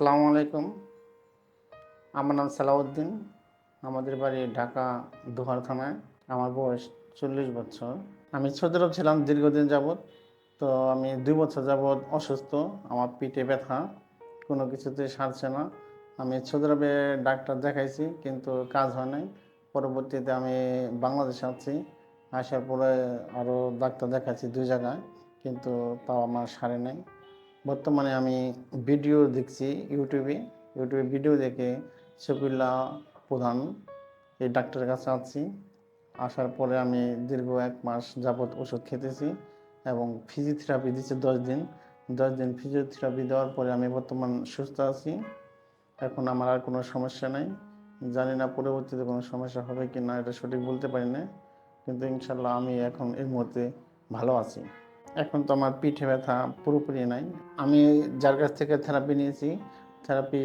আসসালামু আলাইকুম। আমার নাম সালাউদ্দিন। আমাদের বাড়ি ঢাকা দোহার থানায়। আমার বয়স চল্লিশ বছর। আমি সৌদি ছিলাম দীর্ঘদিন যাবৎ। তো আমি দুই বছর যাবৎ অসুস্থ। আমার পিঠে ব্যথা। কোনো কিছুতে সারছে না। আমি সৌদি ডাক্তার দেখাইছি, কিন্তু কাজ হয় নাই। পরবর্তীতে আমি বাংলাদেশে আছি। আসার পরে আরও ডাক্তার দেখাচ্ছি দুই জায়গায়, কিন্তু তাও আমার সারে নাই। বর্তমানে আমি ভিডিও দেখছি ইউটিউবে। ইউটিউবে ভিডিও দেখে শফিউল্লাহ প্রধান, এই ডাক্তারের কাছে আছি। আসার পরে আমি দীর্ঘ এক মাস যাবৎ ওষুধ খেতেছি এবং ফিজিওথেরাপি দিচ্ছে দশ দিন। দশ দিন ফিজিওথেরাপি দেওয়ার পরে আমি বর্তমান সুস্থ আছি। এখন আমার আর কোনো সমস্যা নাই। জানি না পরবর্তীতে কোনো সমস্যা হবে কি না এটা সঠিক বলতে পারি না। কিন্তু ইনশাল্লাহ আমি এখন এই মুহূর্তে ভালো আছি। এখন তো আমার পিঠে ব্যথা পুরোপুরি নাই। আমি যার কাছ থেকে থেরাপি নিয়েছি থেরাপি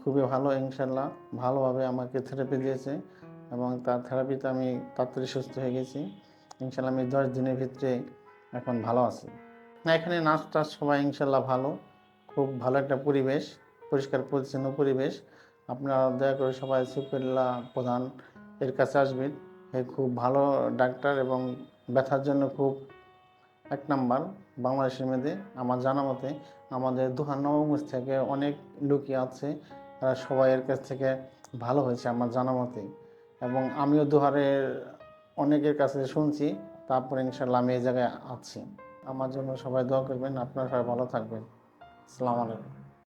খুবই ভালো ইনশাল্লাহ ভালোভাবে আমাকে থেরাপি দিয়েছে এবং তার থেরাপিতে আমি তাড়াতাড়ি সুস্থ হয়ে গেছি। ইনশাল্লাহ আমি দশ দিনের ভিতরে এখন ভালো আছি। না, এখানে নাচটা সবাই ইনশাল্লাহ ভালো। খুব ভালো একটা পরিবেশ, পরিষ্কার, পরিচ্ছন্ন পরিবেশ। আপনারা দয়া করে সবাই সুফিল্লা প্রধান এর কাছে আসবেন। খুব ভালো ডাক্তার এবং ব্যথার জন্য খুব এক নাম্বার বাংলাদেশের মেয়েদের। আমার জানা মতে আমাদের দুহার নবমগঞ্জ থেকে অনেক লুকি আছে, তারা সবাই এর কাছ থেকে ভালো হয়েছে আমার জানা মতে। এবং আমিও দুহারের অনেকের কাছে শুনছি, তারপরে ইনশাল্লাহ আমি এই জায়গায় আছি। আমার জন্য সবাই দোয়া করবেন, আপনারা সবাই ভালো থাকবেন। আসসালামু আলাইকুম।